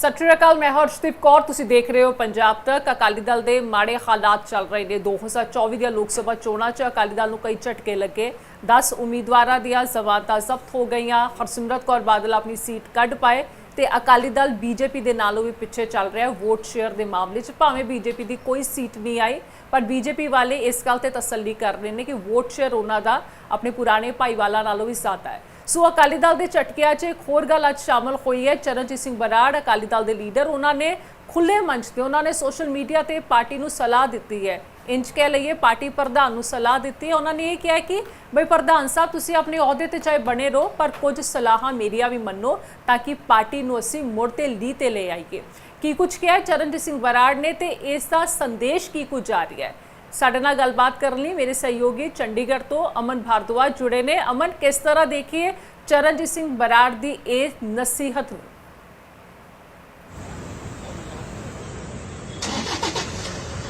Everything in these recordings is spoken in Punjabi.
ਸਤਿ ਸ਼੍ਰੀ ਅਕਾਲ, ਮੈਂ ਹਰਸ਼ਦੀਪ ਕੌਰ। ਤੁਸੀਂ ਦੇਖ ਰਹੇ ਹੋ ਪੰਜਾਬ ਤੱਕ। ਅਕਾਲੀ ਦਲ ਦੇ ਮਾੜੇ ਹਾਲਾਤ ਚੱਲ ਰਹੇ ਨੇ। 2024 ਦੀਆਂ ਲੋਕ ਸਭਾ ਚੋਣਾਂ 'ਚ ਅਕਾਲੀ ਦਲ ਨੂੰ ਕਈ ਝਟਕੇ ਲੱਗੇ। 10 ਉਮੀਦਵਾਰਾਂ ਦੀਆਂ ਜ਼ਮਾਨਤਾਂ ਜ਼ਬਤ ਹੋ ਗਈਆਂ। ਹਰਸਿਮਰਤ ਕੌਰ ਬਾਦਲ ਆਪਣੀ ਸੀਟ ਕੱਢ ਪਾਏ ਤੇ ਅਕਾਲੀ ਦਲ ਬੀਜੇਪੀ ਦੇ ਨਾਲੋਂ ਵੀ ਪਿੱਛੇ ਚੱਲ ਰਿਹਾ। ਵੋਟ ਸ਼ੇਅਰ ਦੇ ਮਾਮਲੇ 'ਚ ਭਾਵੇਂ ਬੀਜੇਪੀ ਦੀ ਕੋਈ ਸੀਟ ਨਹੀਂ ਆਈ, ਪਰ ਬੀਜੇਪੀ ਵਾਲੇ ਇਸ ਗੱਲ ਤੇ ਤਸੱਲੀ ਕਰ ਰਹੇ ਨੇ ਕਿ ਵੋਟ ਸ਼ੇਅਰ ਉਹਨਾਂ ਦਾ ਆਪਣੇ ਪੁਰਾਣੇ ਭਾਈਵਾਲਾਂ ਨਾਲੋਂ ਵੀ ਜ਼ਿਆਦਾ ਹੈ। ਸੋ ਅਕਾਲੀ ਦਲ ਦੇ ਝਟਕਿਆਂ 'ਚ ਇੱਕ ਹੋਰ ਗੱਲ ਅੱਜ ਸ਼ਾਮਲ ਹੋਈ ਹੈ। ਚਰਨਜੀਤ ਸਿੰਘ ਬਰਾੜ, ਅਕਾਲੀ ਦਲ ਦੇ ਲੀਡਰ, ਉਹਨਾਂ ਨੇ ਖੁੱਲੇ ਮੰਚ ਤੇ ਉਹਨਾਂ ਨੇ ਸੋਸ਼ਲ ਮੀਡੀਆ ਤੇ ਪਾਰਟੀ ਨੂੰ ਸਲਾਹ ਦਿੱਤੀ ਹੈ। ਇੰਜ ਕਹਿ ਲਈਏ, ਪਾਰਟੀ ਪ੍ਰਧਾਨ ਨੂੰ ਸਲਾਹ ਦਿੱਤੀ ਹੈ। ਉਹਨਾਂ ਨੇ ਇਹ ਕਿਹਾ ਕਿ, ਬਈ ਪ੍ਰਧਾਨ ਸਾਹਿਬ, ਤੁਸੀਂ ਆਪਣੇ ਅਹੁਦੇ ਤੇ ਚਾਹੇ ਬਣੇ ਰਹੋ, ਪਰ ਕੁਝ ਸਲਾਹਾਂ ਮੇਰੀਆਂ ਵੀ ਮੰਨੋ ਤਾਂ ਕਿ ਪਾਰਟੀ ਨੂੰ ਅਸੀਂ ਮੁੜ ਤੇ ਲੀ ਤੇ ਲੈ ਆਈਏ। ਕੀ ਕੁਝ ਕਿਹਾ ਚਰਨਜੀਤ ਸਿੰਘ ਬਰਾੜ ਨੇ ਤੇ ਇਸ ਦਾ ਸੰਦੇਸ਼ ਕੀ ਕੁਝ ਆ ਰਿਹਾ ਹੈ? ਸਾਡੇ ਨਾਲ ਗੱਲਬਾਤ ਕਰਨ ਲਈ ਮੇਰੇ ਸਹਿਯੋਗੀ ਚੰਡੀਗੜ੍ਹ ਤੋਂ ਅਮਨ ਭਾਰਦਵਾਜ ਜੁੜੇ ਨੇ ਅਮਨ ਕਿਸ ਤਰ੍ਹਾਂ ਦੇਖੀਏ ਚਰਨਜੀਤ ਸਿੰਘ ਬਰਾੜ ਦੀ ਇਹ ਨਸੀਹਤ ਨੂੰ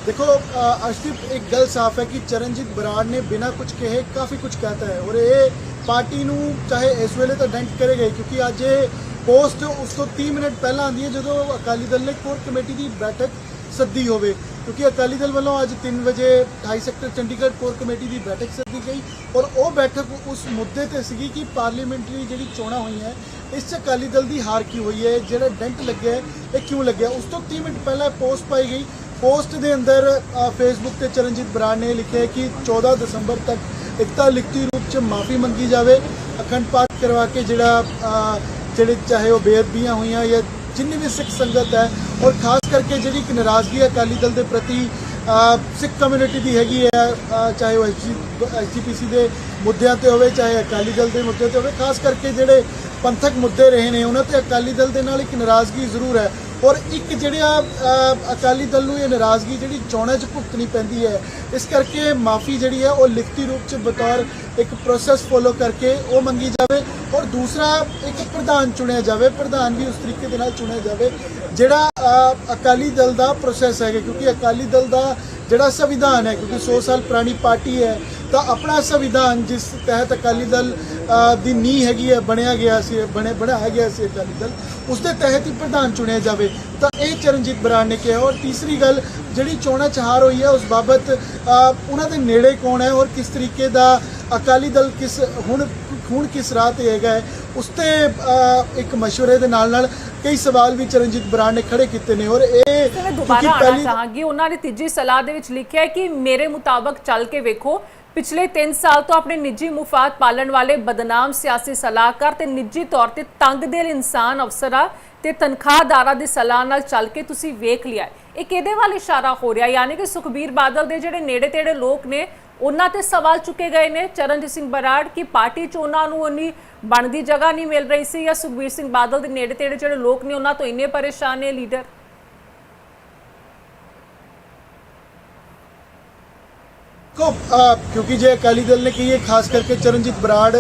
देखो अ, अर्शदीप एक गल साफ है कि ਚਰਨਜੀਤ ਬਰਾੜ ਨੇ ਬਿਨਾ ਕੁਝ ਕਹੇ ਕਾਫੀ ਕੁਝ ਕਹਤਾ ਹੈ ਔਰ ਇਹ ਪਾਰਟੀ ਨੂੰ ਚਾਹੇ ਇਸ ਵੇਲੇ ਤਾਂ ਡੈਂਟ ਕਰੇਗਾ ਹੀ ਕਿਉਂਕਿ ਅੱਜ ਇਹ ਪੋਸਟ ਉਸ ਤੋਂ 30 ਮਿੰਟ ਪਹਿਲਾਂ ਆਂਦੀ ਹੈ ਜਦੋਂ ਅਕਾਲੀ ਦਲ ਨੇ ਕੋਰ ਕਮੇਟੀ ਦੀ ਬੈਠਕ ਸੱਦੀ ਹੋਵੇ ਕਿਉਂਕਿ ਅਕਾਲੀ ਦਲ ਵੱਲੋਂ ਅੱਜ 3 ਵਜੇ 2.5 ਸੈਕਟਰ ਚੰਡੀਗੜ੍ਹ ਕੋਰ ਕਮੇਟੀ ਦੀ ਬੈਠਕ ਸੱਦੀ ਗਈ ਔਰ ਉਹ ਬੈਠਕ ਉਸ ਮੁੱਦੇ ਤੇ ਸੀਗੀ ਕਿ ਪਾਰਲੀਮੈਂਟਰੀ ਜਿਹੜੀ ਚੋਣਾਂ ਹੋਈਆਂ ਇਸ 'ਚ ਅਕਾਲੀ ਦਲ ਦੀ ਹਾਰ ਕੀ ਹੋਈ ਹੈ ਜਿਹੜਾ ਡੈਂਟ ਲੱਗਿਆ ਹੈ, ਇਹ ਕਿਉਂ ਲੱਗਿਆ? ਉਸ ਤੋਂ 30 ਮਿੰਟ ਪਹਿਲਾਂ ਪੋਸਟ ਪਾਈ ਗਈ। ਪੋਸਟ ਦੇ ਅੰਦਰ ਫੇਸਬੁੱਕ ਤੇ ਚਰਨਜੀਤ ਬਰਾੜ ਨੇ ਲਿਖਿਆ ਕਿ 14 ਦਸੰਬਰ ਤੱਕ ਇਕਤਾ ਲਿਖਤੀ ਰੂਪ 'ਚ ਮਾਫੀ ਮੰਗੀ ਜਾਵੇ ਅਖੰਡ ਪਾਠ ਕਰਵਾ ਕੇ ਜਿਹੜਾ ਜਿਹੜੇ ਚਾਹੇ ਉਹ ਬੇਅਦਬੀਆਂ ਹੋਈਆਂ ਜਾਂ ਜਿੰਨੀ ਵੀ ਸਿੱਖ ਸੰਗਤ ਹੈ ਔਰ ਖਾਸ ਕਰਕੇ ਜਿਹੜੀ ਇੱਕ ਨਾਰਾਜ਼ਗੀ ਅਕਾਲੀ ਦਲ ਦੇ ਪ੍ਰਤੀ ਸਿੱਖ ਕਮਿਊਨਿਟੀ ਦੀ ਹੈਗੀ ਹੈ ਚਾਹੇ ਉਹ ਐਸਜੀਪੀਸੀ ਦੇ ਮੁੱਦਿਆਂ ਤੇ ਹੋਵੇ, ਚਾਹੇ ਅਕਾਲੀ ਦਲ ਦੇ ਮੁੱਦਿਆਂ ਤੇ ਹੋਵੇ, ਖਾਸ ਕਰਕੇ ਜਿਹੜੇ ਪੰਥਕ ਮੁੱਦੇ ਰਹੇ ਨੇ, ਉਹਨਾਂ ਤੇ ਅਕਾਲੀ ਦਲ ਦੇ ਨਾਲ ਇੱਕ ਨਾਰਾਜ਼ਗੀ ਜ਼ਰੂਰ ਹੈ। ਔਰ ਇੱਕ ਜਿਹੜਾ ਅ, ਅਕਾਲੀ ਦਲ ਨੂੰ ਇਹ ਨਾਰਾਜ਼ਗੀ ਜਿਹੜੀ ਚੋਣਾਂ 'ਚ ਭੁਗਤਣੀ ਪੈਂਦੀ ਹੈ ਇਸ ਕਰਕੇ ਮਾਫੀ ਜਿਹੜੀ ਹੈ ਉਹ ਲਿਖਤੀ ਰੂਪ 'ਚ ਬਤੌਰ ਇੱਕ ਪ੍ਰੋਸੈਸ ਫੋਲੋ ਕਰਕੇ ਉਹ ਮੰਗੀ ਜਾਵੇ ਔਰ ਦੂਸਰਾ ਇੱਕ ਪ੍ਰਧਾਨ ਚੁਣਿਆ ਜਾਵੇ ਪ੍ਰਧਾਨ ਵੀ ਉਸ ਤਰੀਕੇ ਦੇ ਨਾਲ ਚੁਣਿਆ ਜਾਵੇ ਜਿਹੜਾ ਅਕਾਲੀ ਦਲ ਦਾ ਪ੍ਰੋਸੈਸ ਹੈਗਾ ਕਿਉਂਕਿ ਅਕਾਲੀ ਦਲ ਦਾ ਜਿਹੜਾ ਸੰਵਿਧਾਨ ਹੈ ਕਿਉਂਕਿ 100 ਸਾਲ ਪੁਰਾਣੀ ਪਾਰਟੀ ਹੈ ਤਾਂ ਆਪਣਾ ਸੰਵਿਧਾਨ ਜਿਸ ਤਹਿਤ ਅਕਾਲੀ ਦਲ ਦੀ ਨੀਂਹ ਹੈਗੀ ਹੈ ਬਣਿਆ ਗਿਆ ਸੀ ਬਣੇ ਬਣਾਇਆ ਗਿਆ ਸੀ ਅਕਾਲੀ ਦਲ ਉਸ ਦੇ ਤਹਿਤ ਹੀ ਪ੍ਰਧਾਨ ਚੁਣਿਆ ਜਾਵੇ। ਤਾਂ ਇਹ ਚਰਨਜੀਤ ਬਰਾੜ ਨੇ ਕਿਹਾ ਔਰ ਤੀਸਰੀ ਗੱਲ ਜਿਹੜੀ ਚੋਣਾਂ ਚ ਹਾਰ ਹੋਈ ਹੈ ਉਸ ਬਾਬਤ ਉਹਨਾਂ ਦੇ ਨੇੜੇ ਕੌਣ ਹੈ ਔਰ ਕਿਸ ਤਰੀਕੇ ਦਾ ਅਕਾਲੀ ਦਲ ਕਿਸ ਹੁਣ ਹੁਣ ਕਿਸ ਰਾਹ ਤੇ ਹੈਗਾ ਹੈ ਉਸ ਤੇ ਇੱਕ ਮਸ਼ਵਰੇ ਦੇ ਨਾਲ ਨਾਲ ਕਈ ਸਵਾਲ ਵੀ ਚਰਨਜੀਤ ਬਰਾੜ ਨੇ ਖੜੇ ਕੀਤੇ ਨੇ ਔਰ ਇਹ ਦੁਬਾਰਾ ਆਣਾ ਚਾਹਾਂਗੀ ਉਹਨਾਂ ਨੇ ਤੀਜੀ ਸਲਾਹ ਦੇ ਵਿੱਚ ਲਿਖਿਆ ਹੈ ਕਿ ਮੇਰੇ ਮੁਤਾਬਕ ਚੱਲ ਕੇ ਵੇਖੋ ਪਿਛਲੇ 3 ਸਾਲ ਤੋਂ ਆਪਣੇ ਨਿੱਜੀ ਮੁਫਾਦ ਪਾਲਣ ਵਾਲੇ ਬਦਨਾਮ ਸਿਆਸੀ ਸਲਾਹਕਾਰ ਤੇ ਨਿੱਜੀ ਤੌਰ ਤੇ ਤੰਗ ਦਿਲ ਇਨਸਾਨ ਅਫਸਰਾਂ ਤੇ ਤਨਖਾਹਦਾਰਾਂ ਦੀ ਸਲਾਹ ਨਾਲ ਚੱਲ ਕੇ ਤੁਸੀਂ ਵੇਖ ਲਿਆ ਇਹ ਕਿਹਦੇ ਵੱਲ ਇਸ਼ਾਰਾ ਹੋ ਰਿਹਾ? ਯਾਨੀ ਕਿ ਸੁਖਬੀਰ ਬਾਦਲ ਦੇ ਜਿਹੜੇ ਨੇੜੇ ਤੇੜੇ ਲੋਕ ਨੇ, ਉਹਨਾਂ ਤੇ ਸਵਾਲ ਚੁੱਕੇ ਗਏ ਨੇ। ਚਰਨਜੀਤ ਸਿੰਘ ਬਰਾੜ ਕਿ ਪਾਰਟੀ ਚ ਉਹਨਾਂ ਨੂੰ ਉਨੀ ਬਣਦੀ ਜਗ੍ਹਾ ਨਹੀਂ ਮਿਲ ਰਹੀ ਸੀ ਜਾਂ ਸੁਖਬੀਰ ਸਿੰਘ ਬਾਦਲ ਦੇ ਨੇੜੇ ਤੇੜੇ ਜਿਹੜੇ ਲੋਕ ਨੇ, ਉਹਨਾਂ ਤੋਂ ਇੰਨੇ ਪਰੇਸ਼ਾਨ ਨੇ ਲੀਡਰ? ਕੋ ਕਿਉਂਕਿ ਜੇ ਅਕਾਲੀ ਦਲ ਨੇ ਕਹੀਏ, ਖਾਸ ਕਰਕੇ ਚਰਨਜੀਤ ਬਰਾੜ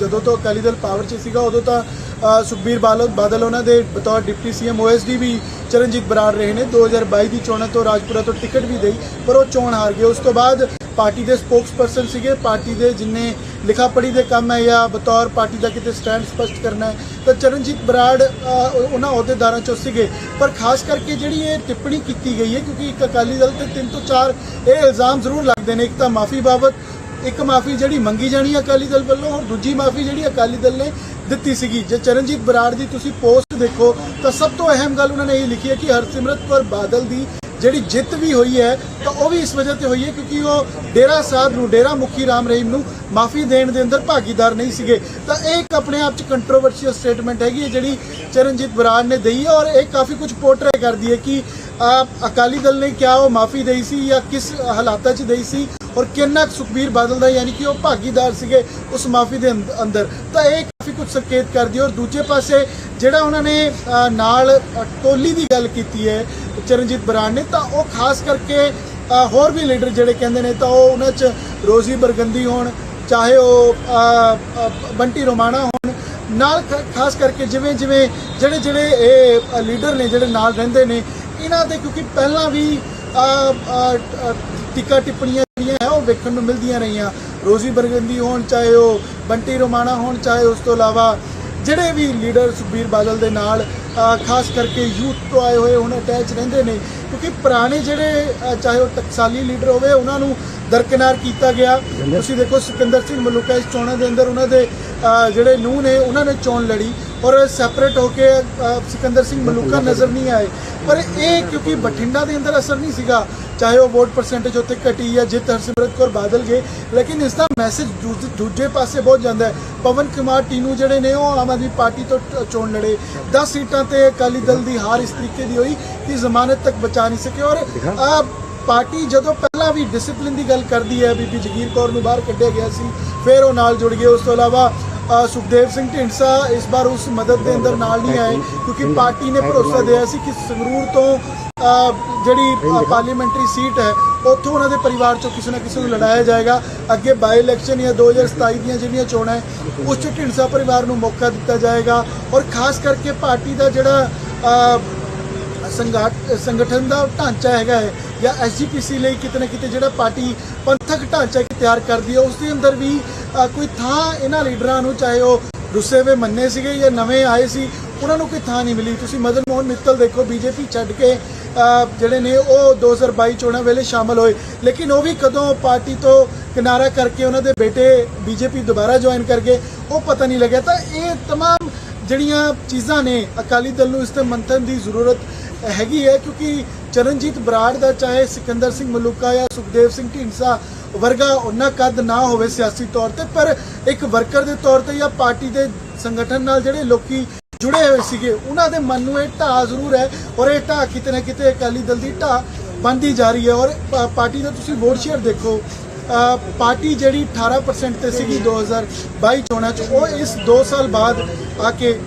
ਜਦੋਂ ਤੋਂ ਅਕਾਲੀ ਦਲ ਪਾਵਰ 'ਚ ਸੀਗਾ, ਉਦੋਂ ਤਾਂ ਸੁਖਬੀਰ ਬਾਦਲ ਬਾਦਲ ਉਹਨਾਂ ਦੇ ਬਤੌਰ ਡਿਪਟੀ ਸੀਐਮ ਓਐਸਡੀ ਵੀ ਚਰਨਜੀਤ ਬਰਾੜ ਰਹੇ ਨੇ। 2022 ਦੀ ਚੋਣਾਂ ਤੋਂ ਰਾਜਪੁਰਾ ਤੋਂ ਟਿਕਟ ਵੀ ਦੇਈ, ਪਰ ਉਹ ਚੋਣ ਹਾਰ ਗਏ। ਉਸ ਤੋਂ ਬਾਅਦ ਪਾਰਟੀ ਦੇ ਸਪੋਕਸਪਰਸਨ ਸੀਗੇ। ਪਾਰਟੀ ਦੇ ਜਿੰਨੇ ਲਿਖਾ ਪੜੀ ਦੇ ਕੰਮ ਹੈ ਜਾਂ ਬਤੌਰ ਪਾਰਟੀ ਦਾ ਕਿਤੇ ਸਟੈਂਡ ਸਪਸ਼ਟ ਕਰਨਾ ਹੈ, ਤਾਂ ਚਰਨਜੀਤ ਬਰਾੜ ਉਹਨਾਂ ਅਹੁਦੇਦਾਰਾਂ ਚੋਂ ਸੀਗੇ। ਪਰ ਖਾਸ ਕਰਕੇ ਜਿਹੜੀ ਇਹ ਟਿੱਪਣੀ ਕੀਤੀ ਗਈ ਹੈ, ਕਿਉਂਕਿ ਇੱਕ ਅਕਾਲੀ ਦਲ ਤੇ ਤਿੰਨ ਤੋਂ ਚਾਰ ਇਹ ਇਲਜ਼ਾਮ ਜ਼ਰੂਰ ਲੱਗਦੇ ਨੇ, ਇੱਕ ਤਾਂ ਮਾਫੀ ਬਾਬਤ, ਇੱਕ ਮਾਫੀ ਜਿਹੜੀ ਮੰਗੀ ਜਾਣੀ ਅਕਾਲੀ ਦਲ ਵੱਲੋਂ, ਔਰ ਦੂਜੀ ਮਾਫੀ ਜਿਹੜੀ ਅਕਾਲੀ ਦਲ ਨੇ ਦਿੱਤੀ ਸੀਗੀ। ਜੇ ਚਰਨਜੀਤ ਬਰਾੜ ਦੀ ਤੁਸੀਂ ਪੋਸਟ ਦੇਖੋ, ਤਾਂ ਸਭ ਤੋਂ ਅਹਿਮ ਗੱਲ ਉਹਨਾਂ ਨੇ ਇਹ ਲਿਖੀ ਹੈ ਕਿ ਹਰਸਿਮਰਤ ਕੌਰ ਬਾਦਲ ਦੀ ਜਿਹੜੀ ਜਿੱਤ ਵੀ ਹੋਈ ਹੈ, ਤਾਂ ਉਹ ਵੀ ਇਸ ਵਜ੍ਹਾ ਤੇ ਹੋਈ ਹੈ ਕਿਉਂਕਿ ਉਹ ਡੇਰਾ ਸਾਹਿਬ ਨੂੰ, ਡੇਰਾ ਮੁਖੀ ਰਾਮ ਰਹੀਮ ਨੂੰ ਮਾਫੀ ਦੇਣ ਦੇ ਅੰਦਰ ਭਾਗੀਦਾਰ ਨਹੀਂ ਸੀਗੇ। ਤਾਂ ਇਹ ਇੱਕ ਆਪਣੇ ਆਪ ਚ ਕੰਟਰੋਵਰਸ਼ੀਅਲ ਸਟੇਟਮੈਂਟ ਹੈਗੀ ਹੈ ਜਿਹੜੀ ਚਰਨਜੀਤ ਬਰਾੜ ਨੇ ਦਈ ਹੈ ਔਰ ਇਹ ਕਾਫੀ ਕੁਝ ਪੋਰਟਰੇ ਕਰਦੀ ਹੈ ਕਿ ਅਕਾਲੀ ਦਲ ਨੇ ਕਿਹਾ ਉਹ ਮਾਫੀ ਦੇਈ ਸੀ ਜਾਂ ਕਿਸ ਹਾਲਾਤਾਂ 'ਚ ਦੇਈ ਸੀ ਔਰ ਕਿੰਨਾ ਕੁ ਸੁਖਬੀਰ ਬਾਦਲ ਦਾ ਯਾਨੀ ਕਿ ਉਹ ਭਾਗੀਦਾਰ ਸੀਗੇ ਉਸ ਮਾਫੀ ਦੇ ਅੰਦ- ਅੰਦਰ। ਤਾਂ ਇਹ ਕਾਫੀ ਕੁਝ ਸੰਕੇਤ ਕਰਦੀ ਹੈ ਔਰ ਦੂਜੇ ਪਾਸੇ ਜਿਹੜਾ ਉਹਨਾਂ ਨੇ ਨਾਲ ਟੋਲੀ ਦੀ ਗੱਲ ਕੀਤੀ ਹੈ ਚਰਨਜੀਤ ਬਰਾੜ ਨੇ, ਤਾਂ ਉਹ ਖਾਸ ਕਰਕੇ ਹੋਰ ਵੀ ਲੀਡਰ ਜਿਹੜੇ ਕਹਿੰਦੇ ਨੇ, ਤਾਂ ਉਹ ਉਹਨਾਂ 'ਚ ਰੋਜ਼ੀ ਬਰਗੰਦੀ ਹੋਣ, ਚਾਹੇ ਉਹ ਬੰਟੀ ਰੋਮਾਣਾ ਹੋਣ, ਨਾਲ ਖ- ਖਾਸ ਕਰਕੇ ਜਿਵੇਂ ਜਿਵੇਂ ਜਿਹੜੇ ਜਿਹੜੇ ਇਹ ਲੀਡਰ ਨੇ ਜਿਹੜੇ ਨਾਲ ਰਹਿੰਦੇ ਨੇ, ਇਹਨਾਂ ਦੇ ਕਿਉਂਕਿ ਪਹਿਲਾਂ ਵੀ ਟਿੱਕਾ ਟਿੱਪਣੀਆਂ ਜਿਹੜੀਆਂ ਹੈ, ਉਹ ਵੇਖਣ ਨੂੰ ਮਿਲਦੀਆਂ ਰਹੀਆਂ। ਰੋਜ਼ੀ ਬਰਗੰਦੀ ਹੋਣ, ਚਾਹੇ ਉਹ ਬੰਟੀ ਰੋਮਾਣਾ ਹੋਣ, ਚਾਹੇ ਉਸ ਤੋਂ ਇਲਾਵਾ ਜਿਹੜੇ ਵੀ ਲੀਡਰ ਸੁਖਬੀਰ ਬਾਦਲ ਦੇ ਨਾਲ ਖਾਸ ਕਰਕੇ ਯੂਥ ਤੋਂ ਆਏ ਹੋਏ ਹੁਣ ਅਟੈਚ ਰਹਿੰਦੇ ਨੇ ਕਿਉਂਕਿ ਪੁਰਾਣੇ ਜਿਹੜੇ ਚਾਹੇ ਉਹ ਟਕਸਾਲੀ ਲੀਡਰ ਹੋਵੇ ਉਹਨਾਂ ਨੂੰ ਦਰਕਨਾਰ ਕੀਤਾ ਗਿਆ। ਤੁਸੀਂ ਦੇਖੋ ਸਿਕੰਦਰ ਸਿੰਘ ਮਲੂਕਾ ਇਸ ਚੋਣਾਂ ਦੇ ਅੰਦਰ ਉਹਨਾਂ ਦੇ ਜਿਹੜੇ ਨੂੰਹ ਨੇ ਉਹਨਾਂ ਨੇ ਚੋਣ ਲੜੀ ਔਰ ਸੈਪਰੇਟ ਹੋ ਕੇ ਸਿਕੰਦਰ ਸਿੰਘ ਮਲੂਕਾ ਨਜ਼ਰ ਨਹੀਂ ਆਏ। ਪਰ ਇਹ ਕਿਉਂਕਿ ਬਠਿੰਡਾ ਦੇ ਅੰਦਰ ਅਸਰ ਨਹੀਂ ਸੀਗਾ ਚਾਹੇ ਉਹ ਵੋਟ ਪਰਸੈਂਟੇਜ ਉੱਤੇ ਘਟੀ ਜਾਂ ਜਿੱਤ ਹਰਸਿਮਰਤ ਕੌਰ ਬਾਦਲ ਗਏ ਲੇਕਿਨ ਇਸ ਦਾ ਮੈਸੇਜ ਦੂਜੇ ਪਾਸੇ ਬਹੁਤ ਜਾਂਦਾ ਹੈ। ਪਵਨ ਕੁਮਾਰ ਟੀਨੂ ਜਿਹੜੇ ਨੇ ਉਹ ਆਮ ਆਦਮੀ ਪਾਰਟੀ ਤੋਂ ਚੋਣ ਲੜੇ। 10 ਸੀਟਾਂ ਤੇ ਅਕਾਲੀ ਦਲ ਦੀ ਹਾਰ ਇਸ ਤਰੀਕੇ ਦੀ ਹੋਈ ਕਿ ਜ਼ਮਾਨਤ ਤੱਕ ਬਚਾ ਨਹੀਂ ਸਕੇ। ਔਰ ਆ ਪਾਰਟੀ ਜਦੋਂ ਪਹਿਲਾਂ ਵੀ ਡਿਸਪਲਿਨ ਦੀ ਗੱਲ ਕਰਦੀ ਹੈ ਬੀਬੀ ਜਗੀਰ ਕੌਰ ਨੂੰ ਬਾਹਰ ਕੱਢਿਆ ਗਿਆ ਸੀ ਫਿਰ ਉਹ ਨਾਲ ਜੁੜ ਗਏ। ਉਸ ਤੋਂ ਇਲਾਵਾ ਸੁਖਦੇਵ ਸਿੰਘ ਢੀਂਡਸਾ ਇਸ ਵਾਰ ਉਸ ਮਦਦ ਦੇ ਅੰਦਰ ਨਾਲ ਨਹੀਂ ਆਏ ਕਿਉਂਕਿ ਪਾਰਟੀ ਨੇ ਭਰੋਸਾ ਦਿਆ ਸੀ ਕਿ ਸੰਗਰੂਰ ਤੋਂ ਜਿਹੜੀ ਪਾਰਲੀਮੈਂਟਰੀ ਸੀਟ ਹੈ। ਉੱਥੋਂ ਉਹਨਾਂ ਦੇ ਪਰਿਵਾਰ ਚੋਂ ਕਿਸੇ ਨਾ ਕਿਸੇ ਨੂੰ ਲੜਾਇਆ ਜਾਏਗਾ। ਅੱਗੇ ਬਾਈ ਇਲੈਕਸ਼ਨ ਜਾਂ 2027 ਦੀਆਂ ਜਿਹੜੀਆਂ ਚੋਣਾਂ ਹੈ ਉਸ 'ਚ ਢੀਂਡਸਾ ਪਰਿਵਾਰ ਨੂੰ ਮੌਕਾ ਦਿੱਤਾ ਜਾਏਗਾ। ਔਰ ਖਾਸ ਕਰਕੇ ਪਾਰਟੀ ਦਾ ਜਿਹੜਾ ਸੰਗਠਨ ਦਾ ਢਾਂਚਾ ਹੈਗਾ ਹੈ ਜਾਂ ਐਸਜੀਪੀਸੀ ਲਈ ਕਿਤੇ ਨਾ ਕਿਤੇ ਜਿਹੜਾ ਪਾਰਟੀ ਪੰਥਕ ਢਾਂਚਾ ਤਿਆਰ ਕਰਦੀ ਹੈ ਉਸ ਦੇ ਅੰਦਰ ਵੀ ਕੋਈ ਥਾਂ ਇਹਨਾਂ ਲੀਡਰਾਂ ਨੂੰ ਚਾਹੇ ਉਹ ਰੁੱਸੇ ਵੇ ਮੰਨੇ ਸੀਗੇ ਜਾਂ ਨਵੇਂ ਆਏ ਸੀ ਉਹਨਾਂ ਨੂੰ ਕੋਈ ਥਾਂ ਨਹੀਂ ਮਿਲੀ। ਤੁਸੀਂ ਮਦਨ ਮੋਹਨ ਮਿੱਤਲ ਦੇਖੋ ਬੀਜੇਪੀ ਛੱਡ ਕੇ ਜਿਹੜੇ ਨੇ ਉਹ 2022 ਚੋਣਾਂ ਵੇਲੇ ਸ਼ਾਮਲ ਹੋਏ ਲੇਕਿਨ ਉਹ ਵੀ ਕਦੋਂ ਪਾਰਟੀ ਤੋਂ ਕਿਨਾਰਾ ਕਰਕੇ ਉਹਨਾਂ ਦੇ ਬੇਟੇ ਬੀਜੇਪੀ ਦੁਬਾਰਾ ਜੁਆਇਨ ਕਰ ਗਏ ਉਹ ਪਤਾ ਨਹੀਂ ਲੱਗਿਆ ਤਾਂ ਇਹ तमाम ਜਿਹੜੀਆਂ ਚੀਜ਼ਾਂ ਨੇ ਅਕਾਲੀ ਦਲ ਨੂੰ ਇਸ ਤੇ ਮੰਥਨ ਦੀ ਜ਼ਰੂਰਤ ਹੈਗੀ ਹੈ ਕਿਉਂਕਿ ਚਰਨਜੀਤ ਬਰਾੜ ਦਾ ਚਾਹੇ ਸਿਕੰਦਰ ਸਿੰਘ ਮਲੂਕਾ ਜਾਂ ਸੁਖਦੇਵ ਸਿੰਘ ਢੀਂਡਸਾ ਵਰਗਾ ਉਹਨਾਂ ਕੱਦ ਨਾ ਹੋਵੇ ਸਿਆਸੀ ਤੌਰ ਤੇ ਪਰ ਇੱਕ ਵਰਕਰ ਦੇ ਤੌਰ ਤੇ ਜਾਂ ਪਾਰਟੀ ਦੇ ਸੰਗਠਨ ਨਾਲ ਜਿਹੜੇ ਲੋਕੀ ਜੁੜੇ ਹੋਏ ਸੀਗੇ। ਉਹਨਾਂ ਦੇ ਮਨ ਨੂੰ ਇਹ ਢਾਹ ਜ਼ਰੂਰ ਹੈ ਔਰ ਇਹ ਢਾਹ ਕਿਤੇ ਨਾ ਕਿਤੇ ਅਕਾਲੀ ਦਲ ਦੀ ਢਾਹ ਬਣਦੀ ਜਾ ਰਹੀ ਹੈ। ਔਰ ਪਾਰਟੀ ਦਾ ਤੁਸੀਂ ਵੋਟ ਸ਼ੇਅਰ ਦੇਖੋ। ਪਾਰਟੀ ਜਿਹੜੀ 18% ਤੇ ਸੀਗੀ 2022 ਚੋਣਾਂ ਚ ਉਹ ਇਸ 2 ਸਾਲ ਬਾਅਦ ਆ ਕੇ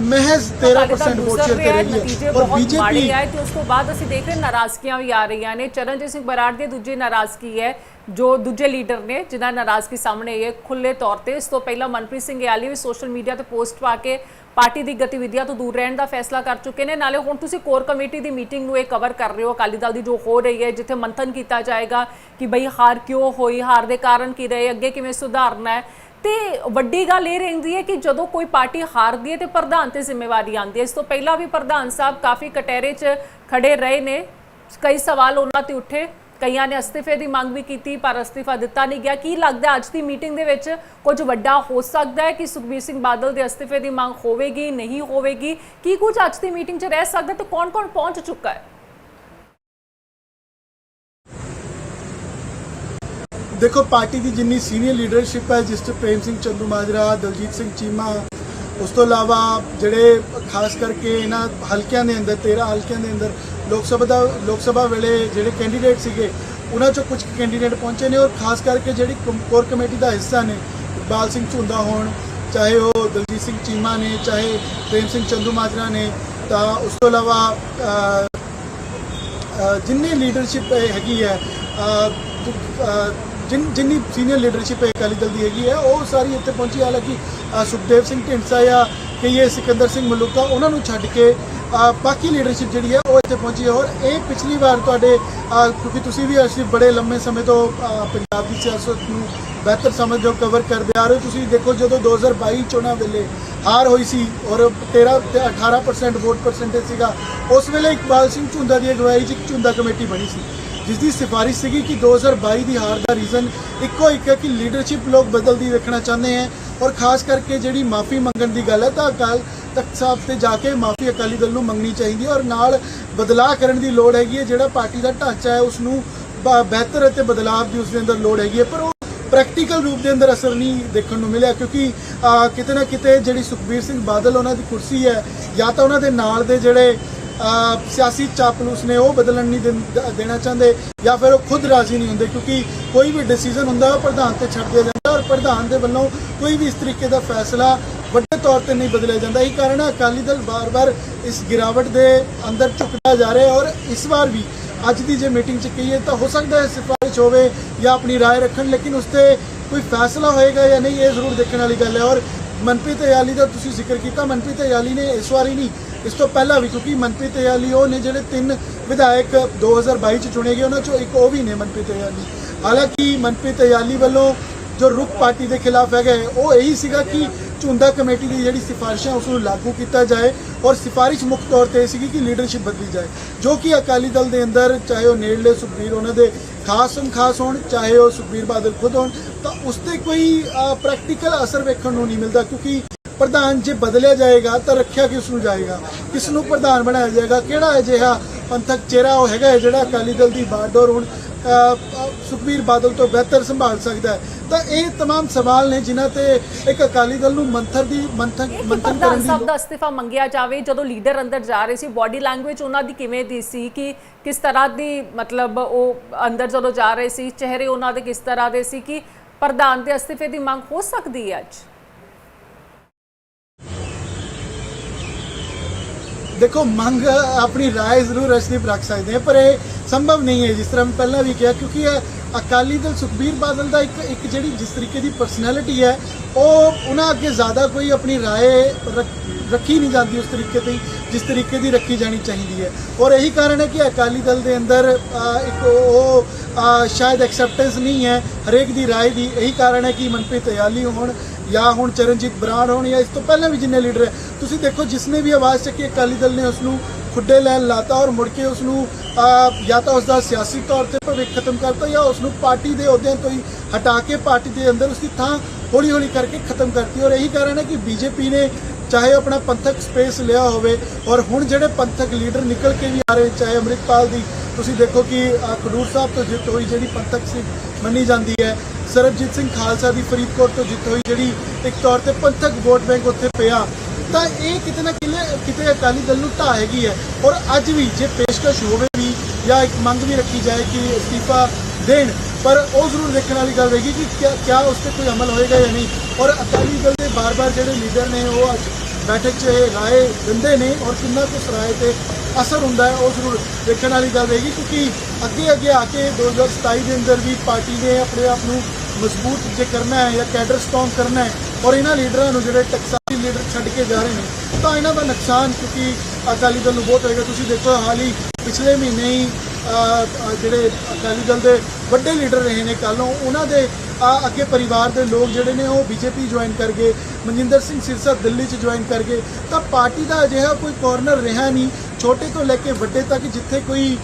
ਮਹਿਜ਼ 13% ਵੋਟ ਸ਼ੇਅਰ ਤੇ ਰਹੀ ਹੈ। ਔਰ ਬੀਜੇਪੀ ਆਏ ਤੇ ਉਸ ਤੋਂ ਬਾਅਦ ਅਸੀਂ ਦੇਖ ਰਹੇ ਨਾਰਾਜ਼ਗੀਆਂ ਵੀ ਆ ਰਹੀਆਂ ਨੇ। ਚਰਨਜੀਤ ਸਿੰਘ ਬਰਾੜ ਦੀ ਦੂਜੀ ਨਾਰਾਜ਼ਗੀ ਹੈ ਜੋ ਦੂਜੇ ਲੀਡਰ ਨੇ ਜਿਨ੍ਹਾਂ ਨਾਰਾਜ਼ਗੀ ਸਾਹਮਣੇ ਆਈ ਹੈ ਖੁੱਲੇ ਤੌਰ ਤੇ। ਇਸ ਤੋਂ ਪਹਿਲਾਂ ਮਨਪ੍ਰੀਤ ਸਿੰਘ ਯਾਲੀ ਵੀ ਸੋਸ਼ਲ ਮੀਡੀਆ ਤੇ ਪੋਸਟ ਪਾ ਕੇ ਪਾਰਟੀ ਦੀ ਗਤੀਵਿਧੀਆਂ ਤੋਂ ਦੂਰ ਰਹਿਣ ਦਾ ਫੈਸਲਾ ਕਰ ਚੁੱਕੇ ਨੇ। ਨਾਲੇ ਹੁਣ ਤੁਸੀਂ ਕੋਰ ਕਮੇਟੀ ਦੀ ਮੀਟਿੰਗ ਨੂੰ ਇਹ ਕਵਰ ਕਰ ਰਹੇ ਹੋ। ਅਕਾਲੀ ਦਲ ਦੀ ਜੋ ਹੋ ਰਹੀ ਹੈ, ਜਿੱਥੇ ਮੰਥਨ ਕੀਤਾ ਜਾਏਗਾ ਕਿ ਬਈ ਹਾਰ ਕਿਉਂ ਹੋਈ, ਹਾਰ ਦੇ ਕਾਰਨ ਕੀ ਰਹੇ, ਅੱਗੇ ਕਿਵੇਂ ਸੁਧਾਰਨਾ ਹੈ। ਤੇ ਵੱਡੀ ਗੱਲ ਇਹ ਰਹਿੰਦੀ ਹੈ ਕਿ ਜਦੋਂ ਕੋਈ ਪਾਰਟੀ ਹਾਰਦੀ ਹੈ ਤੇ ਪ੍ਰਧਾਨ ਤੇ ਜ਼ਿੰਮੇਵਾਰੀ ਆਉਂਦੀ ਹੈ। ਇਸ ਤੋਂ ਪਹਿਲਾਂ ਵੀ ਪ੍ਰਧਾਨ ਸਾਹਿਬ ਕਾਫੀ ਕਟਹਿਰੇ 'ਚ ਖੜੇ ਰਹੇ ਨੇ। ਕਈ ਸਵਾਲ ਉਹਨਾਂ ਤੇ ਉੱਠੇ। ਕਈਆਂ ਨੇ ਅਸਤੀਫੇ ਦੀ ਮੰਗ ਵੀ ਕੀਤੀ, ਪਰ ਅਸਤੀਫਾ ਦਿੱਤਾ ਨਹੀਂ ਗਿਆ। ਕੀ ਲੱਗਦਾ ਅੱਜ ਦੀ ਮੀਟਿੰਗ ਦੇ ਵਿੱਚ ਕੁਝ ਵੱਡਾ ਹੋ ਸਕਦਾ ਹੈ ਕਿ ਸੁਖਬੀਰ ਸਿੰਘ ਬਾਦਲ ਦੇ ਅਸਤੀਫੇ ਦੀ ਮੰਗ ਹੋਵੇਗੀ, ਨਹੀਂ ਹੋਵੇਗੀ? ਕੀ ਕੁਝ ਅੱਜ ਦੀ ਮੀਟਿੰਗ 'ਚ ਰਹਿ ਸਕਦਾ ਤੇ ਕੌਣ-ਕੌਣ ਪਹੁੰਚ ਚੁੱਕਾ ਹੈ? ਦੇਖੋ, ਪਾਰਟੀ ਦੀ ਜਿੰਨੀ ਸੀਨੀਅਰ ਲੀਡਰਸ਼ਿਪ ਹੈ, ਜਿਸ 'ਚ ਪ੍ਰੇਮ ਸਿੰਘ ਚੰਦੂ ਮਾਜਰਾ, ਦਲਜੀਤ ਸਿੰਘ ਚੀਮਾ, ਉਸ ਤੋਂ ਇਲਾਵਾ ਜਿਹੜੇ ਖਾਸ ਕਰਕੇ ਇਹਨਾਂ ਹਲਕਿਆਂ ਦੇ ਅੰਦਰ 13 ਹਲਕਿਆਂ ਦੇ ਅੰਦਰ ਲੋਕ ਸਭਾ ਦਾ ਲੋਕ ਸਭਾ ਵੇਲੇ ਜਿਹੜੇ ਕੈਂਡੀਡੇਟ ਸੀਗੇ ਉਹਨਾਂ 'ਚੋਂ ਕੁਝ ਕੈਂਡੀਡੇਟ ਪਹੁੰਚੇ ਨੇ ਔਰ ਖਾਸ ਕਰਕੇ ਜਿਹੜੀ ਕੋਰ ਕਮੇਟੀ ਦਾ ਹਿੱਸਾ ਨੇ ਇਕਬਾਲ ਸਿੰਘ ਝੁੰਦਾ ਹੋਣ ਚਾਹੇ ਉਹ ਦਲਜੀਤ ਸਿੰਘ ਚੀਮਾ ਨੇ ਚਾਹੇ ਪ੍ਰੇਮ ਸਿੰਘ ਚੰਦੂ ਮਾਜਰਾ ਨੇ ਤਾਂ ਉਸ ਤੋਂ ਇਲਾਵਾ ਜਿੰਨੀ ਲੀਡਰਸ਼ਿਪ ਹੈਗੀ ਹੈ ਅ, ਜਿੰਨੀ ਸੀਨੀਅਰ ਲੀਡਰਸ਼ਿਪ ਹੈ ਅਕਾਲੀ ਦਲ ਦੀ ਹੈਗੀ ਹੈ ਉਹ ਸਾਰੀ ਇੱਥੇ ਪਹੁੰਚੀ। ਹਾਲਾਂਕਿ ਸੁਖਦੇਵ ਸਿੰਘ ਢੀਂਡਸਾ ਜਾਂ ਕਹੀਏ ਸਿਕੰਦਰ ਸਿੰਘ ਮਲੂਕਾ ਉਹਨਾਂ ਨੂੰ ਛੱਡ ਕੇ ਬਾਕੀ ਲੀਡਰਸ਼ਿਪ ਜਿਹੜੀ ਹੈ ਉਹ ਇੱਥੇ ਪਹੁੰਚੀ ਹੈ। ਔਰ ਇਹ ਪਿਛਲੀ ਵਾਰ ਤੁਹਾਡੇ ਕਿਉਂਕਿ ਤੁਸੀਂ ਵੀ ਅਸੀਂ ਬੜੇ ਲੰਮੇ ਸਮੇਂ ਤੋਂ ਪੰਜਾਬ ਦੀ ਸਿਆਸਤ ਨੂੰ ਬਿਹਤਰ ਸਮਝਦੇ ਹੋ ਕਵਰ ਕਰਦੇ ਆ ਰਹੇ ਹੋ। ਤੁਸੀਂ ਦੇਖੋ ਜਦੋਂ 2022 ਚੋਣਾਂ ਵੇਲੇ ਹਾਰ ਹੋਈ ਸੀ ਔਰ 13 ਤੇ 18% ਵੋਟ ਪਰਸੈਂਟੇਜ ਸੀਗਾ, ਉਸ ਵੇਲੇ ਇਕਬਾਲ ਸਿੰਘ ਝੁੰਦਾ ਦੀ ਅਗਵਾਈ 'ਚ ਇੱਕ ਝੁੰਦਾ ਕਮੇਟੀ ਬਣੀ ਸੀ, ਜਿਸ ਦੀ ਸਿਫਾਰਿਸ਼ ਸੀਗੀ ਕਿ 2022 ਦੀ ਹਾਰ ਦਾ ਰੀਜ਼ਨ ਇੱਕੋ ਇੱਕ ਹੈ ਕਿ ਲੀਡਰਸ਼ਿਪ ਲੋਕ ਬਦਲਦੀ ਵੇਖਣਾ ਚਾਹੁੰਦੇ ਹੈ। ਔਰ ਖਾਸ ਕਰਕੇ ਜਿਹੜੀ ਮਾਫੀ ਮੰਗਣ ਦੀ ਗੱਲ ਹੈ ਤਾਂ ਅਕਾਲ ਤਖਤ ਸਾਹਿਬ ਤੇ ਜਾ ਕੇ ਮਾਫੀ ਅਕਾਲੀ ਦਲ ਨੂੰ ਮੰਗਣੀ ਚਾਹੀਦੀ ਹੈ ਔਰ ਨਾਲ ਬਦਲਾਅ ਕਰਨ ਦੀ ਲੋੜ ਹੈਗੀ ਹੈ, ਜਿਹੜਾ ਪਾਰਟੀ ਦਾ ਢਾਂਚਾ ਹੈ ਉਸ ਨੂੰ ਬ- ਬਿਹਤਰ ਅਤੇ ਬਦਲਾਅ ਦੀ ਉਸ ਦੇ ਅੰਦਰ ਲੋੜ ਹੈਗੀ ਹੈ। ਪਰ ਉਹ ਪ੍ਰੈਕਟੀਕਲ ਰੂਪ ਦੇ ਅੰਦਰ ਅਸਰ ਨਹੀਂ ਦੇਖਣ ਨੂੰ ਮਿਲਿਆ ਕਿਉਂਕਿ ਕਿਤੇ ਨਾ ਕਿਤੇ ਜਿਹੜੀ ਸੁਖਬੀਰ ਸਿੰਘ ਬਾਦਲ ਉਹਨਾਂ ਦੀ ਕੁਰਸੀ ਹੈ, ਜਾਂ ਤਾਂ ਉਹਨਾਂ ਦੇ ਨਾਲ ਦੇ ਜਿਹੜੇ ਸਿਆਸੀ ਚਾਪਲੂਸ ਨੇ, ਉਹ ਬਦਲਣ ਨਹੀਂ ਦਿੰ- ਦੇਣਾ ਚਾਹੁੰਦੇ ਜਾਂ ਫਿਰ ਉਹ ਖੁਦ ਰਾਜ਼ੀ ਨਹੀਂ ਹੁੰਦੇ ਕਿਉਂਕਿ ਕੋਈ ਵੀ ਡਿਸੀਜਨ ਹੁੰਦਾ ਉਹ ਪ੍ਰਧਾਨ ਤੇ ਛੱਡ ਦਿਆ ਜਾਂਦਾ ਔਰ ਪ੍ਰਧਾਨ ਦੇ ਵੱਲੋਂ ਕੋਈ ਵੀ ਇਸ ਤਰੀਕੇ ਦਾ ਫੈਸਲਾ ਵੱਡੇ ਤੌਰ ਤੇ ਨਹੀਂ ਬਦਲਿਆ ਜਾਂਦਾ ਇਹ ਕਾਰਨ ਹੈ ਅਕਾਲੀ ਦਲ ਬਾਰ-ਬਾਰ ਇਸ ਗਿਰਾਵਟ ਦੇ ਅੰਦਰ ਝੁਕਦਾ ਜਾ ਰਿਹਾ ਹੈ ਔਰ ਇਸ ਵਾਰ ਵੀ ਅੱਜ ਦੀ ਜੇ ਮੀਟਿੰਗ ਚ ਕਹੀਏ ਤਾਂ ਹੋ ਸਕਦਾ ਹੈ ਸਿਫਾਰਿਸ਼ ਹੋਵੇ ਜਾਂ ਆਪਣੀ رائے ਰੱਖਣ ਲੇਕਿਨ ਉਸ ਤੇ ਕੋਈ ਫੈਸਲਾ ਹੋਏਗਾ ਜਾਂ ਨਹੀਂ ਇਹ ਜ਼ਰੂਰ ਦੇਖਣ ਵਾਲੀ ਗੱਲ ਹੈ ਔਰ ਮਨਪ੍ਰੀਤ ਅਯਾਲੀ ਦਾ ਤੁਸੀਂ ਜ਼ਿਕਰ ਕੀਤਾ ਮਨਪ੍ਰੀਤ ਅਯਾਲੀ ਨੇ ਇਸ ਵਾਰੀ ਨਹੀਂ ਇਸ ਤੋਂ ਪਹਿਲਾਂ ਵੀ ਕਿਉਂਕਿ ਮਨਪ੍ਰੀਤ ਅਯਾਲੀ ਉਹ ਨੇ ਜਿਹੜੇ ਤਿੰਨ ਵਿਧਾਇਕ 2022 ਚ ਚੁਣੇ ਗਏ ਉਹਨਾਂ ਚੋਂ ਇੱਕ ਉਹ ਵੀ ਨੇ ਮਨਪ੍ਰੀਤ ਅਯਾਲੀ ਹਾਲਾਂਕਿ ਮਨਪ੍ਰੀਤ ਅਯਾਲੀ ਵੱਲੋਂ ਜੋ ਰੁਕ ਪਾਰਟੀ ਦੇ ਖਿਲਾਫ ਹੈਗਾ ਹੈ, ਉਹ ਇਹੀ ਸੀਗਾ ਕਿ ਝੁੰਦਾ ਕਮੇਟੀ ਦੀ ਜਿਹੜੀ ਸਿਫਾਰਿਸ਼ਾਂ ਉਸ ਨੂੰ ਲਾਗੂ ਕੀਤਾ ਜਾਏ ਔਰ ਸਿਫਾਰਿਸ਼ ਮੁੱਖ ਤੌਰ ਤੇ ਸੀਗੀ ਕਿ ਲੀਡਰਸ਼ਿਪ ਬਦਲੀ ਜਾਏ ਜੋ ਕਿ ਅਕਾਲੀ ਦਲ ਦੇ ਅੰਦਰ ਚਾਹੇ ਉਹ ਨੇੜਲੇ ਸੁਖਬੀਰ ਉਹਨਾਂ ਦੇ ਖਾਸ ਖਾਸ ਹੋਣ ਚਾਹੇ ਉਹ ਸੁਖਬੀਰ ਬਾਦਲ ਖੁਦ ਹੋਣ ਤਾਂ ਉਸ ਤੇ ਕੋਈ ਪ੍ਰੈਕਟੀਕਲ ਅਸਰ ਵੇਖਣ ਨੂੰ ਨਹੀਂ ਮਿਲਦਾ ਕਿਉਂਕਿ ਪ੍ਰਧਾਨ ਜੇ ਬਦਲਿਆ ਜਾਏਗਾ ਤਾਂ ਰੱਖਿਆ ਕਿਸ ਨੂੰ ਜਾਏਗਾ? ਕਿਸ ਨੂੰ ਪ੍ਰਧਾਨ ਬਣਾਇਆ ਜਾਏਗਾ? ਕਿਹੜਾ ਅਜਿਹਾ ਪੰਥਕ ਚਿਹਰਾ ਉਹ ਹੈਗਾ ਹੈ ਜਿਹੜਾ ਅਕਾਲੀ ਦਲ ਦੀ ਬਾਗਡੋਰ ਹੁਣ ਸੁਖਬੀਰ ਬਾਦਲ ਤੋਂ ਬਿਹਤਰ ਸੰਭਾਲ ਸਕਦਾ ਹੈ? ਤਾਂ ਇਹ तमाम ਸਵਾਲ ਨੇ ਜਿਨ੍ਹਾਂ ਤੇ ਇੱਕ ਅਕਾਲੀ ਦਲ ਨੂੰ ਮੰਥਰ ਦੀ ਮੰਥਨ ਇਹ ਕਿ ਮੰਥਨ ਪ੍ਰਧਾਨ ਕਰਨ ਸਾਹਿਬ ਦੀ ਦਾ ਅਸਤੀਫਾ ਮੰਗਿਆ ਜਾਵੇ ਜਦੋਂ ਲੀਡਰ ਅੰਦਰ ਜਾ ਰਹੇ ਸੀ ਬਾਡੀ ਲੈਂਗੁਏਜ ਉਹਨਾਂ ਦੀ ਕਿਵੇਂ ਦੀ ਸੀ ਕਿ ਕਿਸ ਤਰ੍ਹਾਂ ਦੀ ਮਤਲਬ ਉਹ ਅੰਦਰ ਜਦੋਂ ਜਾ ਰਹੇ ਸੀ ਚਿਹਰੇ ਉਹਨਾਂ ਦੇ ਕਿਸ ਤਰ੍ਹਾਂ ਦੇ ਸੀ ਕਿ ਪ੍ਰਧਾਨ ਦੇ ਅਸਤੀਫੇ ਦੀ ਮੰਗ ਹੋ ਸਕਦੀ ਹੈ ਅੱਜ ਦੇਖੋ ਮੰਗ ਆਪਣੀ رائے ਜ਼ਰੂਰ ਅਸਲੀਪ ਰੱਖ ਸਕਦੇ ਹਾਂ ਪਰ ਇਹ ਸੰਭਵ ਨਹੀਂ ਹੈ ਜਿਸ ਤਰ੍ਹਾਂ ਮੈਂ ਪਹਿਲਾਂ ਵੀ ਕਿਹਾ ਕਿਉਂਕਿ ਇਹ ਅਕਾਲੀ ਦਲ ਸੁਖਬੀਰ ਬਾਦਲ ਦਾ ਇੱਕ ਇੱਕ ਜਿਹੜੀ ਜਿਸ ਤਰੀਕੇ ਦੀ ਪਰਸਨੈਲਿਟੀ ਹੈ ਉਹ ਉਹਨਾਂ ਅੱਗੇ ਜ਼ਿਆਦਾ ਕੋਈ ਆਪਣੀ رائے ਰੱਖ- ਰੱਖੀ ਨਹੀਂ ਜਾਂਦੀ ਉਸ ਤਰੀਕੇ ਦੀ ਜਿਸ ਤਰੀਕੇ ਦੀ ਰੱਖੀ ਜਾਣੀ ਚਾਹੀਦੀ ਹੈ ਔਰ ਇਹੀ ਕਾਰਨ ਹੈ ਕਿ ਅਕਾਲੀ ਦਲ ਦੇ ਅੰਦਰ ਅ, ਇੱਕ ਉਹ ਅ, ਸ਼ਾਇਦ ਐਕਸੈਪਟੈਂਸ ਨਹੀਂ ਹੈ ਹਰੇਕ ਦੀ رائے ਦੀ ਇਹੀ ਕਾਰਨ ਹੈ ਕਿ ਮਨਪ੍ਰੀਤ ਇਆਲੀ ਹੋਣ ਜਾਂ ਹੁਣ ਚਰਨਜੀਤ ਬਰਾੜ ਹੋਣ ਜਾਂ ਇਸ ਤੋਂ ਪਹਿਲਾਂ ਵੀ ਜਿੰਨੇ ਲੀਡਰ ਹੈ, ਤੁਸੀਂ ਦੇਖੋ ਜਿਸਨੇ ਵੀ ਆਵਾਜ਼ ਚੱਕੀ, ਅਕਾਲੀ ਦਲ ਨੇ ਉਸ ਨੂੰ ਖੁੱਡੇ ਲੈਣ ਲਾਤਾ ਔਰ ਮੁੜ ਕੇ ਉਸ ਨੂੰ ਜਾਂ ਤਾਂ ਉਸ ਦਾ ਸਿਆਸੀ ਤੌਰ ਤੇ ਭਵਿੱਖ ਖਤਮ ਕਰਤਾ ਜਾਂ ਉਸ ਨੂੰ ਪਾਰਟੀ ਦੇ ਅਹੁਦਿਆਂ ਤੋਂ ਹੀ ਹਟਾ ਕੇ ਪਾਰਟੀ ਦੇ ਅੰਦਰ ਉਸ ਦੀ ਥਾਂ ਹੌਲੀ ਹੌਲੀ ਕਰਕੇ ਖਤਮ ਕਰਤੀ। ਔਰ ਇਹੀ ਕਾਰਨ ਹੈ ਕਿ ਬੀਜੇਪੀ ਨੇ ਚਾਹੇ ਆਪਣਾ ਪੰਥਕ ਸਪੇਸ ਲਿਆ ਹੋਵੇ, ਔਰ ਹੁਣ ਜਿਹੜੇ ਪੰਥਕ ਲੀਡਰ ਨਿਕਲ ਕੇ ਵੀ ਆ ਰਹੇ ਚਾਹੇ ਅੰਮ੍ਰਿਤਪਾਲ ਦੀ ਤੁਸੀਂ ਦੇਖੋ ਕਿ ਖਡੂਰ ਸਾਹਿਬ ਤੋਂ ਜਿੱਤ ਹੋਈ ਜਿਹੜੀ ਪੰਥਕ ਸੀ, ਮੰਨੀ ਜਾਂਦੀ ਹੈ। ਸਰਬਜੀਤ ਸਿੰਘ ਖਾਲਸਾ ਦੀ ਫਰੀਦਕੋਟ ਤੋਂ ਜਿੱਤ ਹੋਈ ਜਿਹੜੀ ਇੱਕ ਤੌਰ ਤੇ ਪੰਥਕ ਵੋਟ ਬੈਂਕ ਉੱਥੇ ਪਿਆ। ਤਾਂ ਇਹ ਕਿਤੇ ਨਾ ਕਿਤੇ ਕਿਤੇ ਅਕਾਲੀ ਦਲ ਨੂੰ ਢਾਹ ਹੈਗੀ ਹੈ। ਔਰ ਅੱਜ ਵੀ ਜੇ ਪੇਸ਼ਕਸ਼ ਹੋਵੇ ਵੀ ਜਾਂ ਇੱਕ ਮੰਗ ਵੀ ਰੱਖੀ ਜਾਏ ਕਿ ਅਸਤੀਫਾ ਦੇਣ, ਪਰ ਉਹ ਜ਼ਰੂਰ ਦੇਖਣ ਵਾਲੀ ਗੱਲ ਰਹੇਗੀ ਕਿ ਕਿਆ ਕਿਆ ਉਸ ਤੇ ਕੋਈ ਅਮਲ ਹੋਏਗਾ ਜਾਂ ਨਹੀਂ। ਔਰ ਅਕਾਲੀ ਦਲ ਦੇ ਬਾਰ-ਬਾਰ ਜਿਹੜੇ ਲੀਡਰ ਨੇ, ਉਹ ਅੱਜ ਬੈਠਕ 'ਚ ਇਹ ਰਾਏ ਦਿੰਦੇ ਨੇ ਔਰ ਕਿੰਨਾ ਕੁ ਉਸ ਰਾਏ ਤੇ ਅਸਰ ਹੁੰਦਾ ਹੈ, ਉਹ ਜ਼ਰੂਰ ਦੇਖਣ ਵਾਲੀ ਗੱਲ ਰਹੇਗੀ ਕਿਉਂਕਿ ਅੱਗੇ ਅੱਗੇ ਆ ਕੇ 2027 ਦੇ ਅੰਦਰ ਵੀ ਪਾਰਟੀ ਨੇ ਆਪਣੇ ਆਪ ਨੂੰ ਮਜ਼ਬੂਤ ਜੇ ਕਰਨਾ ਹੈ ਜਾਂ ਕੈਡਰ ਸਟਰੋਂਗ ਕਰਨਾ ਹੈ ਔਰ ਇਹਨਾਂ ਲੀਡਰਾਂ ਨੂੰ ਜਿਹੜੇ ਟਕਸਾਲੀ ਲੀਡਰ ਛੱਡ ਕੇ ਜਾ ਰਹੇ ਨੇ, ਤਾਂ ਇਹਨਾਂ ਦਾ ਨੁਕਸਾਨ ਕਿਉਂਕਿ ਅਕਾਲੀ ਦਲ ਨੂੰ ਬਹੁਤ ਹੋਏਗਾ ਤੁਸੀਂ ਦੇਖੋ ਹਾਲ ਹੀ ਪਿਛਲੇ ਮਹੀਨੇ ਹੀ ਜਿਹੜੇ ਅਕਾਲੀ ਦਲ ਦੇ ਵੱਡੇ ਲੀਡਰ ਰਹੇ ਨੇ ਕੱਲ੍ਹ ਨੂੰ, ਉਹਨਾਂ ਦੇ ਅੱਗੇ ਪਰਿਵਾਰ ਦੇ ਲੋਕ ਜਿਹੜੇ ਨੇ ਉਹ ਬੀਜੇਪੀ ਜੁਆਇਨ ਕਰ ਗਏ, ਮਨਜਿੰਦਰ ਸਿੰਘ ਸਿਰਸਾ ਦਿੱਲੀ 'ਚ ਜੁਆਇਨ ਕਰ ਗਏ, ਤਾਂ ਪਾਰਟੀ ਦਾ ਅਜਿਹਾ ਕੋਈ ਕਾਰਨਰ ਰਿਹਾ ਨਹੀਂ। ਛੋਟੇ ਤੋਂ ਲੈ ਕੇ ਵੱਡੇ ਤੱਕ ਜਿੱਥੇ ਕੋਈ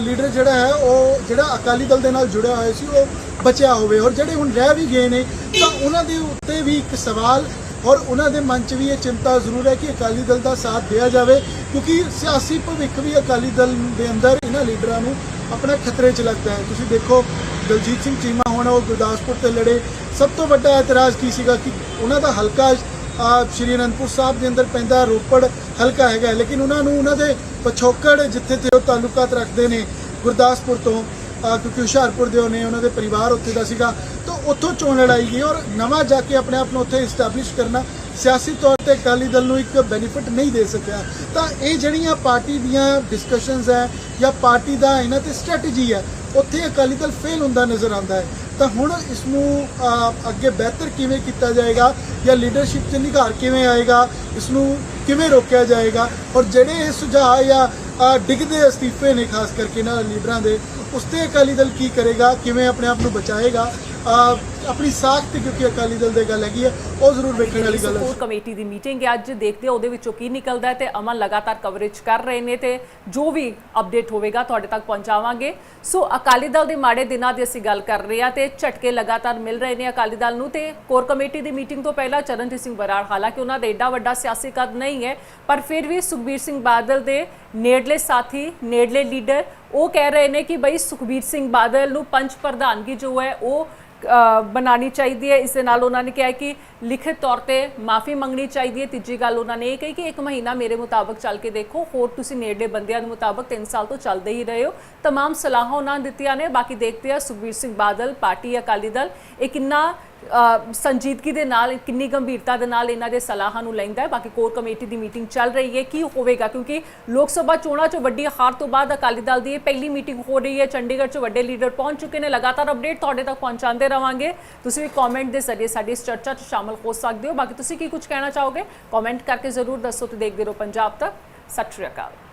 ਲੀਡਰ ਜਿਹੜਾ ਹੈ, ਉਹ ਜਿਹੜਾ ਅਕਾਲੀ ਦਲ ਦੇ ਨਾਲ ਜੁੜਿਆ ਹੋਇਆ ਸੀ, ਉਹ ਬਚਿਆ ਹੋਵੇ। ਔਰ ਜਿਹੜੇ ਹੁਣ ਰਹਿ ਵੀ ਗਏ ਨੇ, ਤਾਂ ਉਹਨਾਂ ਦੇ ਉੱਤੇ ਵੀ ਇੱਕ ਸਵਾਲ ਔਰ ਉਹਨਾਂ ਦੇ ਮਨ 'ਚ ਵੀ ਇਹ ਚਿੰਤਾ ਜ਼ਰੂਰ ਹੈ ਕਿ ਅਕਾਲੀ ਦਲ ਦਾ ਸਾਥ ਦਿਆ ਜਾਵੇ, ਕਿਉਂਕਿ ਸਿਆਸੀ ਭਵਿੱਖ ਵੀ ਅਕਾਲੀ ਦਲ ਦੇ ਅੰਦਰ ਇਹਨਾਂ ਲੀਡਰਾਂ ਨੂੰ ਆਪਣਾ ਖਤਰੇ 'ਚ ਲੱਗਦਾ ਹੈ। ਤੁਸੀਂ ਦੇਖੋ, ਦਲਜੀਤ ਸਿੰਘ ਚੀਮਾ ਹੁਣ ਉਹ ਗੁਰਦਾਸਪੁਰ ਤੇ ਲੜੇ। ਸਭ ਤੋਂ ਵੱਡਾ ਇਤਰਾਜ਼ ਕੀ ਸੀਗਾ ਕਿ ਉਹਨਾਂ ਦਾ ਹਲਕਾ ਸ਼੍ਰੀ ਅਨੰਦਪੁਰ ਸਾਹਿਬ ਦੇ ਅੰਦਰ ਪੈਂਦਾ ਰੋਪੜ ਹਲਕਾ ਹੈਗਾ, ਲੇਕਿਨ ਉਹਨਾਂ ਨੂੰ ਉਹਨਾਂ ਦੇ ਪਛੋਕੜ ਜਿੱਥੇ ਤੇ ਉਹ ਤਾਲੁਕਾਤ ਰੱਖਦੇ ਨੇ, ਗੁਰਦਾਸਪੁਰ ਤੋਂ ਕਿਉਂਕਿ ਹੁਸ਼ਿਆਰਪੁਰ ਦੇ ਉਹਨੇ ਉਹਨਾਂ ਦੇ ਪਰਿਵਾਰ ਉੱਥੇ ਦਾ ਸੀਗਾ, ਤਾਂ ਉੱਥੋਂ ਚੋਣ ਲੜਾਈ ਗਈ ਔਰ ਨਵਾਂ ਜਾ ਕੇ ਆਪਣੇ ਆਪ ਨੂੰ ਉੱਥੇ ਇਸਟੈਬਲਿਸ਼ ਕਰਨਾ ਸਿਆਸੀ ਤੌਰ ਤੇ ਅਕਾਲੀ ਦਲ ਨੂੰ ਇੱਕ ਬੈਨੀਫਿਟ ਨਹੀਂ ਦੇ ਸਕਿਆ। ਤਾਂ ਇਹ ਜਿਹੜੀਆਂ ਪਾਰਟੀ ਦੀਆਂ ਡਿਸਕਸ਼ਨਸ ਹੈ ਜਾਂ ਪਾਰਟੀ ਦਾ ਇਹਨਾਂ ਤੇ ਸਟ੍ਰੈਟਜੀ ਹੈ ਉੱਥੇ ਅਕਾਲੀ ਦਲ ਫੇਲ ਹੁੰਦਾ ਨਜ਼ਰ ਆਉਂਦਾ ਹੈ। ਤਾਂ ਹੁਣ ਇਸ ਨੂੰ ਅੱਗੇ ਬਿਹਤਰ ਕਿਵੇਂ ਕੀਤਾ ਜਾਏਗਾ ਜਾਂ ਲੀਡਰਸ਼ਿਪ 'ਚ ਨਿਘਾਰ ਕਿਵੇਂ ਆਏਗਾ ਇਸ ਨੂੰ ਕਿਵੇਂ ਰੋਕਿਆ ਜਾਏਗਾ ਔਰ ਜਿਹੜੇ ਇਹ ਸੁਝਾਅ ਜਾਂ ਡਿੱਗਦੇ ਅਸਤੀਫੇ ਨੇ, ਖਾਸ ਕਰਕੇ ਇਹਨਾਂ ਲੀਡਰਾਂ ਦੇ ਉਸ ਤੇ ਅਕਾਲੀ ਦਲ ਕੀ ਕਰੇਗਾ, ਕਿਵੇਂ ਆਪਣੇ ਆਪ ਨੂੰ ਬਚਾਏਗਾ ਆਪਣੀ ਸਾਖ ਤੇ ਕਿਉਂਕਿ ਅਕਾਲੀ ਦਲ ਦੇ ਗੱਲ ਹੈਗੀ ਹੈ ਉਹ ਜ਼ਰੂਰ ਵੇਖਣ ਵਾਲੀ ਗੱਲ ਹੈ ਸਪੋਰਟ ਕਮੇਟੀ ਦੀ ਮੀਟਿੰਗ ਹੈ, ਅੱਜ ਦੇਖਦੇ ਉਹਦੇ ਵਿੱਚੋਂ ਕੀ ਨਿਕਲਦਾ ਹੈ ਤੇ ਅਮਨ ਲਗਾਤਾਰ ਕਵਰੇਜ ਕਰ ਰਹੇ ਨੇ ਤੇ ਜੋ ਵੀ ਅਪਡੇਟ ਹੋਵੇਗਾ ਤੁਹਾਡੇ ਤੱਕ ਪਹੁੰਚਾਵਾਂਗੇ। ਸੋ ਅਕਾਲੀ ਦਲ ਦੇ ਮਾੜੇ ਦਿਨਾਂ ਦੀ ਅਸੀਂ ਗੱਲ ਕਰ ਰਹੇ ਹਾਂ ਤੇ ਝਟਕੇ ਲਗਾਤਾਰ ਮਿਲ ਰਹੇ ਨੇ ਅਕਾਲੀ ਦਲ ਨੂੰ ਤੇ ਕੋਰ ਕਮੇਟੀ ਦੀ ਮੀਟਿੰਗ ਤੋਂ ਪਹਿਲਾਂ ਚਰਨਜੀਤ ਸਿੰਘ ਬਰਾੜ, ਹਾਲਾਂਕਿ ਉਹਨਾਂ ਦਾ ਏਡਾ ਵੱਡਾ ਸਿਆਸੀ ਕਦ ਨਹੀਂ ਹੈ, ਪਰ ਫਿਰ ਵੀ ਸੁਖਬੀਰ ਸਿੰਘ ਬਾਦਲ ਦੇ ਨੇੜਲੇ ਸਾਥੀ, ਨੇੜਲੇ ਲੀਡਰ ਉਹ ਕਹਿ ਰਹੇ ਨੇ ਕਿ ਬਈ ਸੁਖਬੀਰ ਸਿੰਘ ਬਾਦਲ ਨੂੰ ਪੰਚ ਪ੍ਰਧਾਨਗੀ ਜੋ ਹੈ ਉਹ ਅ, ਬਣਾਉਣੀ ਚਾਹੀਦੀ ਹੈ ਇਸ ਦੇ ਨਾਲ ਉਹਨਾਂ ਨੇ ਕਿਹਾ ਕਿ ਲਿਖਿਤ ਤੌਰ ਤੇ ਮਾਫੀ ਮੰਗਣੀ ਚਾਹੀਦੀ ਹੈ ਤੀਜੀ ਗੱਲ ਉਹਨਾਂ ਨੇ ਇਹ ਕਹੀ ਕਿ ਇੱਕ ਮਹੀਨਾ ਮੇਰੇ ਮੁਤਾਬਕ ਚੱਲ ਕੇ ਦੇਖੋ ਹੋਰ ਤੁਸੀਂ ਨੇੜਲੇ ਬੰਦਿਆਂ ਦੇ ਮੁਤਾਬਕ 3 ਸਾਲ ਤੋਂ ਚੱਲਦੇ ਹੀ ਰਹੇ ਹੋ तमाम ਸਲਾਹਾਂ ਉਹਨਾਂ ਨੇ ਦਿੱਤੀਆਂ ਨੇ ਬਾਕੀ ਦੇਖਦੇ ਆ ਸੁਖਬੀਰ ਸਿੰਘ ਬਾਦਲ ਪਾਰਟੀ ਅਕਾਲੀ ਦਲ ਇਹ ਕਿੰਨਾ ਅ, ਸੰਜੀਦਗੀ ਦੇ ਨਾਲ, ਕਿੰਨੀ ਗੰਭੀਰਤਾ ਦੇ ਨਾਲ ਇਹਨਾਂ ਦੇ ਸਲਾਹਾਂ ਨੂੰ ਲੈਂਦਾ ਹੈ। ਬਾਕੀ ਕੋਰ ਕਮੇਟੀ ਦੀ ਮੀਟਿੰਗ ਚੱਲ ਰਹੀ ਹੈ। ਕੀ ਹੋਵੇਗਾ? ਕਿਉਂਕਿ ਲੋਕ ਸਭਾ ਚੋਣਾਂ 'ਚ ਵੱਡੀ ਹਾਰ ਤੋਂ ਬਾਅਦ ਅਕਾਲੀ ਦਲ ਦੀ ਇਹ ਪਹਿਲੀ ਮੀਟਿੰਗ ਹੋ ਰਹੀ ਹੈ। ਚੰਡੀਗੜ੍ਹ 'ਚ ਵੱਡੇ ਲੀਡਰ ਪਹੁੰਚ ਚੁੱਕੇ ਨੇ। ਲਗਾਤਾਰ ਅਪਡੇਟ ਤੁਹਾਡੇ ਤੱਕ ਪਹੁੰਚਾਉਂਦੇ ਰਵਾਂਗੇ। ਤੁਸੀਂ ਵੀ ਕਮੈਂਟ ਦੇ ਜ਼ਰੀਏ ਸਾਡੀ ਇਸ ਚਰਚਾ 'ਚ ਸ਼ਾਮਲ ਹੋ ਸਕਦੇ ਹੋ। ਬਾਕੀ ਤੁਸੀਂ ਕੀ ਕੁਝ ਕਹਿਣਾ ਚਾਹੋਗੇ? ਕਮੈਂਟ ਕਰਕੇ ਜ਼ਰੂਰ ਦੱਸੋ ਤੇ ਦੇਖਦੇ ਰਹੋ ਪੰਜਾਬ ਤੱਕ। ਸਤਿ ਸ਼੍ਰੀ ਅਕਾਲ।